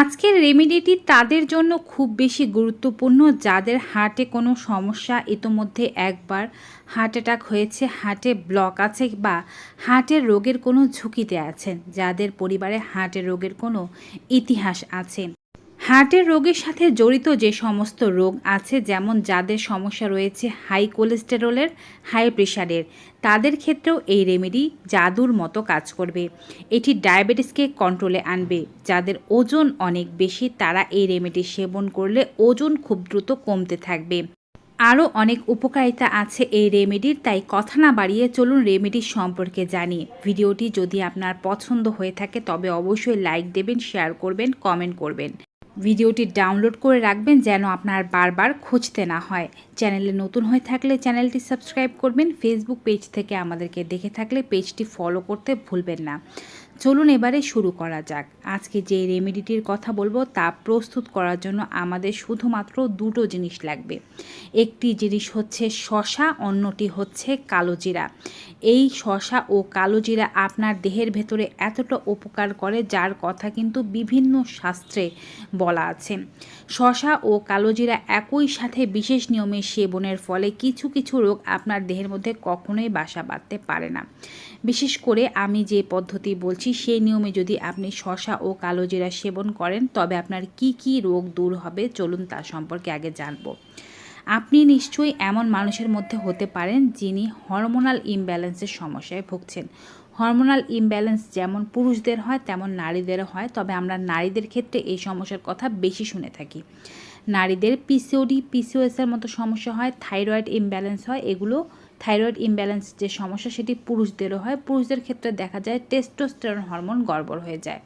আজকের রেমিডিটি তাদের জন্য খুব বেশি গুরুত্বপূর্ণ, যাদের হার্টে কোনো সমস্যা ইতোমধ্যে একবার হার্ট অ্যাটাক হয়েছে, হার্টে ব্লক আছে বা হার্টের রোগের কোনো ঝুঁকিতে আছেন, যাদের পরিবারে হার্টের রোগের কোনো ইতিহাস আছে। হার্টের রোগের সাথে জড়িত যে সমস্ত রোগ আছে, যেমন যাদের সমস্যা রয়েছে হাই কোলেস্টেরলের, হাই প্রেশারের, তাদের ক্ষেত্রেও এই রেমেডি জাদুর মতো কাজ করবে। এটি ডায়াবেটিসকে কন্ট্রোলে আনবে। যাদের ওজন অনেক বেশি, তারা এই রেমেডি সেবন করলে ওজন খুব দ্রুত কমতে থাকবে। আরও অনেক উপকারিতা আছে এই রেমেডির তাই কথা না বাড়িয়ে চলুন রেমেডির সম্পর্কে জানি। ভিডিওটি যদি আপনার পছন্দ হয়ে থাকে, তবে অবশ্যই লাইক দেবেন শেয়ার করবেন কমেন্ট করবেন। ভিডিওটি ডাউনলোড করে রাখবেন যেন আপনার বারবার খুঁজতে না হয়। চ্যানেলে নতুন হয়ে থাকলে চ্যানেলটি সাবস্ক্রাইব করবেন। ফেসবুক পেজ থেকে আমাদেরকে দেখে থাকলে পেজটি ফলো করতে ভুলবেন না। চলুন এবারে শুরু করা যাক। আজকে যে রেমেডিটির কথা বলব তা প্রস্তুত করার জন্য আমাদের শুধুমাত্র দুটো জিনিস লাগবে। একটি জিনিস হচ্ছে শশা, অন্যটি হচ্ছে কালো জিরা। এই শশা ও কালো জিরা আপনার দেহের ভেতরে এতটা উপকার করে, যার কথা কিন্তু বিভিন্ন শাস্ত্রে বলা আছে। শশা ও কালো জিরা একই সাথে বিশেষ নিয়মে সেবনের ফলে কিছু কিছু রোগ আপনার দেহের মধ্যে কখনোই বাসা বাঁধতে পারে না। বিশেষ করে আমি যে পদ্ধতি বলছি সেই নিয়মে যদি আপনি শশা ও কালো জিরা সেবন করেন, তবে আপনার কি কি রোগ দূর হবে চলুন তার সম্পর্কে আগে জানব। আপনি নিশ্চয়ই এমন মানুষের মধ্যে হতে পারেন যিনি হরমোনাল ইমব্যালেন্সের সমস্যায় ভুগছেন। হরমোনাল ইমব্যালেন্স যেমন পুরুষদের হয়, তেমন নারীদেরও হয়, তবে আমরা নারীদের ক্ষেত্রে এই সমস্যার কথা বেশি শুনে থাকি। নারীদের পিসিওডি, পিসিওএসের মতো সমস্যা হয়, থাইরয়েড ইমব্যালেন্স হয়, এগুলো থাইরয়েড ইমব্যালেন্স যে সমস্যা সেটি পুরুষদেরও হয়। পুরুষদের ক্ষেত্রে দেখা যায় টেস্টোস্টেরন হরমোন গড়বড় হয়ে যায়।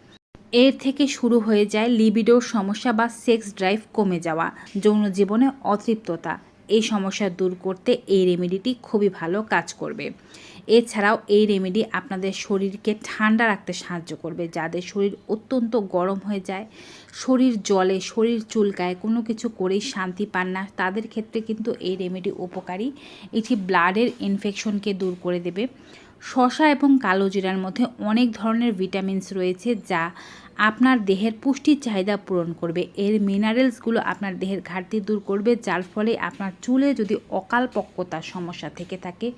এর থেকে শুরু হয়ে যায় লিবিডোর সমস্যা বা সেক্স ড্রাইভ কমে যাওয়া, যৌন জীবনে অতৃপ্ততা। এই সমস্যা দূর করতে এই রেমেডিটি খুবই ভালো কাজ করবে। এছাড়াও এই রেমেডি আপনাদের শরীরকে ঠান্ডা রাখতে সাহায্য করবে, যাদের শরীর অত্যন্ত গরম হয়ে যায়, শরীর জলে শরীর চুলকায়, কোনো কিছু করেই শান্তি পান না, তাদের ক্ষেত্রে কিন্তু এই রেমেডি উপকারী। এটি ব্লাডের ইনফেকশনকে দূর করে দেবে। শশা এবং কালো জিরার মধ্যে অনেক ধরনের ভিটামিনস রয়েছে যা আপনার দেহের পুষ্টির চাহিদা পূরণ করবে। এর মিনারেলসগুলো আপনার দেহের ঘাটতি দূর করবে, যার ফলে আপনার চুলে যদি অকাল পক্কতার সমস্যা থেকে থাকে,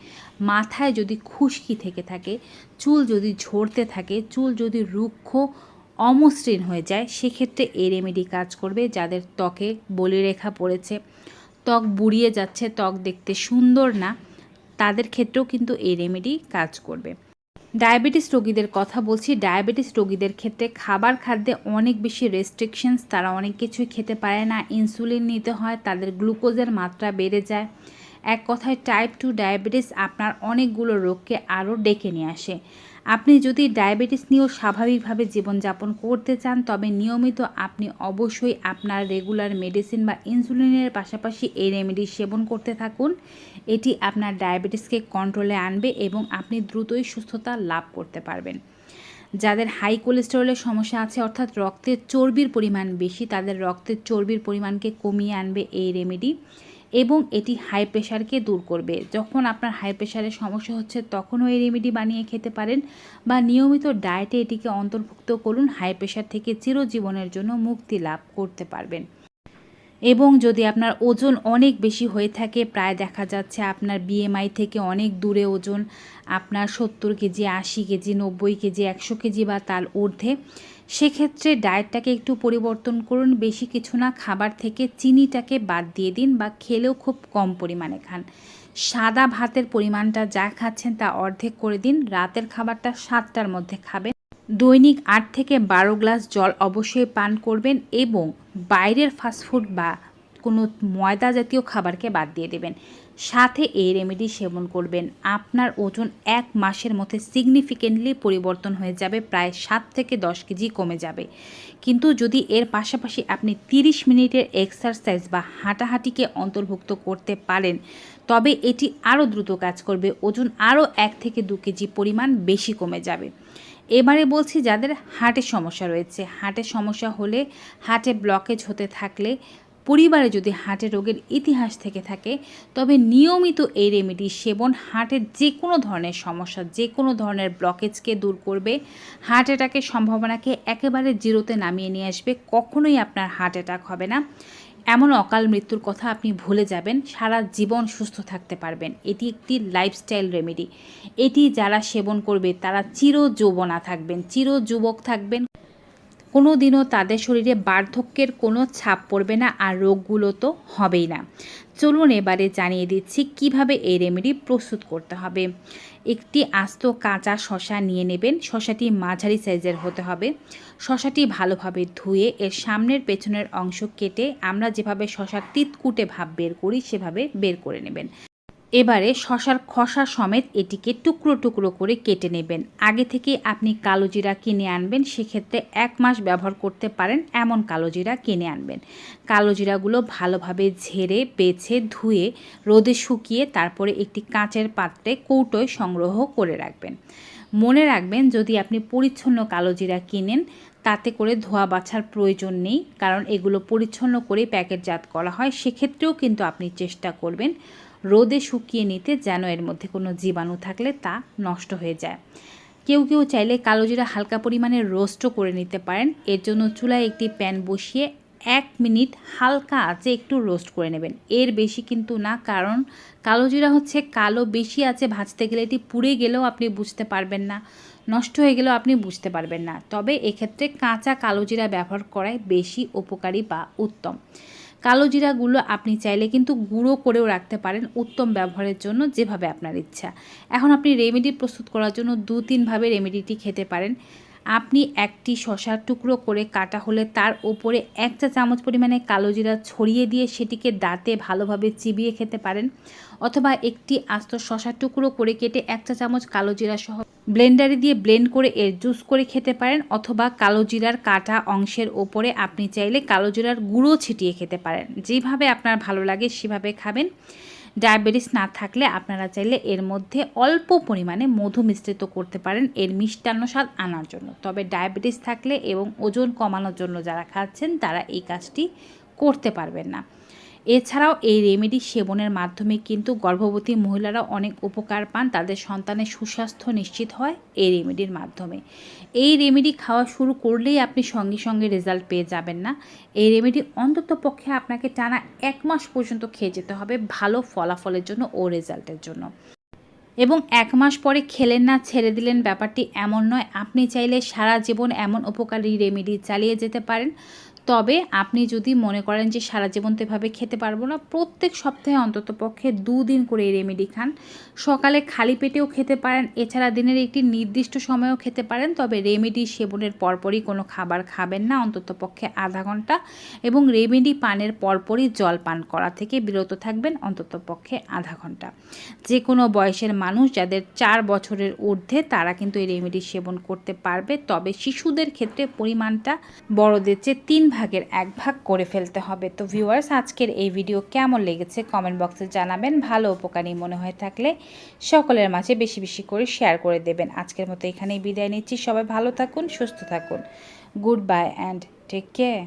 মাথায় যদি খুশকি থেকে থাকে, চুল যদি ঝরতে থাকে, চুল যদি রুক্ষ, অমসৃণ হয়ে যায়, সেক্ষেত্রে এই রেমেডি কাজ করবে যাদের ত্বকে বলিরেখা পড়েছে। ত্বক বুড়িয়ে যাচ্ছে, ত্বক দেখতে সুন্দর না। তাদের ক্ষেত্রেও কিন্তু এই রেমেডি কাজ করবে। ডায়াবেটিস রোগীদের কথা বলছি। ডায়াবেটিস রোগীদের ক্ষেত্রে খাবার খাদ্যে অনেক বেশি রেস্ট্রিকশনস তারা অনেক কিছুই খেতে পারে না। ইনসুলিন নিতে হয়, তাদের গ্লুকোজের মাত্রা বেড়ে যায়। এক কথায় টাইপ টু ডায়াবেটিস আপনার অনেকগুলো রোগকে আরও ডেকে নিয়ে আসে। আপনি যদি ডায়াবেটিস নিয়েও স্বাভাবিকভাবে জীবনযাপন করতে চান, তবে নিয়মিত আপনি অবশ্যই আপনার রেগুলার মেডিসিন বা ইনসুলিনের পাশাপাশি এই রেমেডি সেবন করতে থাকুন। এটি আপনার ডায়াবেটিসকে কন্ট্রোলে আনবে এবং আপনি দ্রুতই সুস্থতা লাভ করতে পারবেন। যাদের হাই কোলেস্টেরলের সমস্যা আছে, অর্থাৎ রক্তের চর্বির পরিমাণ বেশি, তাদের রক্তের চর্বির পরিমাণকে কমিয়ে আনবে এই রেমেডি। এবং এটি হাই প্রেশারকে দূর করবে। যখন আপনার হাই প্রেশারের সমস্যা হচ্ছে, তখনও এই রেমেডি বানিয়ে খেতে পারেন বা নিয়মিত ডায়েটে এটিকে অন্তর্ভুক্ত করুন হাই প্রেশার থেকে চিরজীবনের জন্য মুক্তি লাভ করতে পারবেন। এবং যদি আপনার ওজন অনেক বেশি হয়ে থাকে, প্রায় দেখা যাচ্ছে আপনার বিএমআই থেকে অনেক দূরে ওজন, আপনার সত্তর কেজি, আশি কেজি, নব্বই কেজি, একশো কেজি বা তার ঊর্ধ্বে সেক্ষেত্রে ডায়েটটাকে একটু পরিবর্তন করুন, বেশি কিছু না, খাবার থেকে চিনিটাকে বাদ দিয়ে দিন বা খেলেও খুব কম পরিমাণে খান। সাদা ভাতের পরিমাণটা যা খাচ্ছেন তা অর্ধেক করে দিন, রাতের খাবারটা সাতটার মধ্যে খাবেন। দৈনিক আট থেকে বারো গ্লাস জল অবশ্যই পান করবেন এবং বাইরের ফাস্টফুড বা কোনো ময়দা জাতীয় খাবারকে বাদ দিয়ে দেবেন। সাথে এই রেমেডি সেবন করবেন। আপনার ওজন এক মাসের মধ্যে সিগনিফিকেন্টলি পরিবর্তন হয়ে যাবে, প্রায় সাত থেকে দশ কেজি কমে যাবে। কিন্তু যদি এর পাশাপাশি আপনি তিরিশ মিনিটের এক্সারসাইজ বা হাঁটাহাঁটিকে অন্তর্ভুক্ত করতে পারেন, তবে এটি আরও দ্রুত কাজ করবে। ওজন আরও এক থেকে দু কেজি পরিমাণ বেশি কমে যাবে। এবারে বলছি যাদের হার্টের সমস্যা রয়েছে। হার্টের সমস্যা হলে হার্টে ব্লকেজ হতে থাকলে পরিবারে যদি হার্টের রোগের ইতিহাস থেকে থাকে, তবে নিয়মিত এই রেমেডি সেবন হার্টের যে কোনো ধরনের সমস্যা যে কোনো ধরনের ব্লকেজকে দূর করবে হার্ট অ্যাটাকের সম্ভাবনাকে একেবারে জিরোতে নামিয়ে নিয়ে আসবে, কখনোই আপনার হার্ট অ্যাটাক হবে না। এমন অকাল মৃত্যুর কথা আপনি ভুলে যাবেন, সারা জীবন সুস্থ থাকতে পারবেন। এটি একটি লাইফস্টাইল রেমেডি এটি যারা সেবন করবে, তারা চির যৌবনা থাকবেন চির যুবক থাকবেন। কোনো দিনও তাদের শরীরে বার্ধক্যের কোনো ছাপ পড়বে না আর রোগগুলো তো হবেই না। চলুন এবারে জানিয়ে দিচ্ছি কীভাবে এই রেমেডি প্রস্তুত করতে হবে। একটি আস্ত কাঁচা শশা নিয়ে নেবেন। শশাটি মাঝারি সাইজের হতে হবে। শশাটি ভালোভাবে ধুয়ে এর সামনের পেছনের অংশ কেটে আমরা যেভাবে শশার তিতকুটে ভাব বের করি, সেভাবে বের করে নেবেন। এবারে শশার খসা সমেত এটিকে টুকরো টুকরো করে কেটে নেবেন। আগে থেকে আপনি কালো জিরা কিনে আনবেন, সেক্ষেত্রে এক মাস ব্যবহার করতে পারেন এমন কালো জিরা কিনে আনবেন। কালো জিরাগুলো ভালোভাবে ঝেড়ে, বেছে, ধুয়ে, রোদে শুকিয়ে তারপরে একটি কাঁচের পাত্রে কৌটোয় সংগ্রহ করে রাখবেন। মনে রাখবেন, যদি আপনি পরিচ্ছন্ন কালো জিরা কিনেন, তাতে করে ধোয়া বাছার প্রয়োজন নেই, কারণ এগুলো পরিচ্ছন্ন করে প্যাকেটজাত করা হয়। সেক্ষেত্রেও কিন্তু আপনি চেষ্টা করবেন রোদে শুকিয়ে নিতে যেন এর মধ্যে কোনো জীবাণু থাকলে তা নষ্ট হয়ে যায়। কেউ কেউ চাইলে কালো জিরা হালকা পরিমাণে রোস্টও করে নিতে পারেন। এর জন্য চুলায় একটি প্যান বসিয়ে এক মিনিট হালকা আঁচে একটু রোস্ট করে নেবেন। এর বেশি কিন্তু না, কারণ কালো জিরা হচ্ছে কালো বেশি আছে ভাজতে গেলে এটি পুড়ে গেলেও আপনি বুঝতে পারবেন না, নষ্ট হয়ে গেলেও আপনি বুঝতে পারবেন না। তবে এক্ষেত্রে কাঁচা কালো জিরা ব্যবহার করাই বেশি উপকারী বা উত্তম। কালো জিরাগুলো আপনি চাইলে কিন্তু গুঁড়ো করেও রাখতে পারেন উত্তম ব্যবহারের জন্য যেভাবে আপনার ইচ্ছা। এখন আপনি রেমেডি প্রস্তুত করার জন্য দু তিনভাবে রেমেডিটি খেতে পারেন। আপনি একটি শশার টুকরো করে কাটা হলে তার ওপরে এক চা চামচ পরিমাণে কালো জিরা ছড়িয়ে দিয়ে সেটিকে দাঁতে ভালোভাবে চিবিয়ে খেতে পারেন। অথবা একটি আস্ত শশার টুকরো করে কেটে এক চা চামচ কালো জিরা সহ ব্লেন্ডারে দিয়ে ব্লেন্ড করে এর জুস করে খেতে পারেন অথবা কালো জিরার কাটা অংশের ওপরে আপনি চাইলে কালো জিরার গুঁড়ো ছিটিয়ে খেতে পারেন। যেভাবে আপনার ভালো লাগে সেভাবে খাবেন। ডায়াবেটিস না থাকলে আপনারা চাইলে এর মধ্যে অল্প পরিমাণে মধু মিশ্রিত করতে পারেন এর মিষ্টান্ন স্বাদ আনার জন্য। তবে ডায়াবেটিস থাকলে এবং ওজন কমানোর জন্য যারা খাচ্ছেন তারা এই কাজটি করতে পারবেন না। এছাড়াও এই রেমেডি সেবনের মাধ্যমে কিন্তু গর্ভবতী মহিলারা অনেক উপকার পান, তাদের সন্তানের সুস্বাস্থ্য নিশ্চিত হয় এই রেমেডির মাধ্যমে। এই রেমেডি খাওয়া শুরু করলেই আপনি সঙ্গে সঙ্গে রেজাল্ট পেয়ে যাবেন না। এই রেমেডি অন্তত পক্ষে আপনাকে টানা এক মাস পর্যন্ত খেয়ে যেতে হবে ভালো ফলাফলের জন্য ও রেজাল্টের জন্য। এবং এক মাস পরে খেলেন না, ছেড়ে দিলেন ব্যাপারটি এমন নয়। আপনি চাইলে সারা জীবন এমন উপকারী রেমেডি চালিয়ে যেতে পারেন। তবে আপনি যদি মনে করেন যে সারা জীবন তো এভাবে খেতে পারব না, প্রত্যেক সপ্তাহে অন্তত পক্ষে দুদিন করে এই রেমেডি খান। সকালে খালি পেটেও খেতে পারেন, এছাড়া দিনের একটি নির্দিষ্ট সময়েও খেতে পারেন, তবে রেমেডি সেবনের পরপরই কোনো খাবার খাবেন না, অন্তত পক্ষে আধা ঘণ্টা। এবং রেমেডি পানের পরপরই জল পান করা থেকে বিরত থাকবেন, অন্তত পক্ষে আধা ঘণ্টা। যে কোনো বয়সের মানুষ যাদের চার বছরের ঊর্ধ্বে, তারা কিন্তু এই রেমেডি সেবন করতে পারবে। তবে শিশুদের ক্ষেত্রে পরিমাণটা বড়দের চেয়ে তিন ভাগের এক ভাগ করে ফেলতে হবে। তো ভিউয়ার্স আজকের এই ভিডিও কেমন লেগেছে কমেন্ট বক্সে জানাবেন। ভালো উপকারী মনে হয়ে থাকলে সকলের মাঝে বেশি বেশি করে শেয়ার করে দেবেন। আজকের মতো এখানেই বিদায় নিচ্ছি। সবাই ভালো থাকুন, সুস্থ থাকুন। Good bye and take care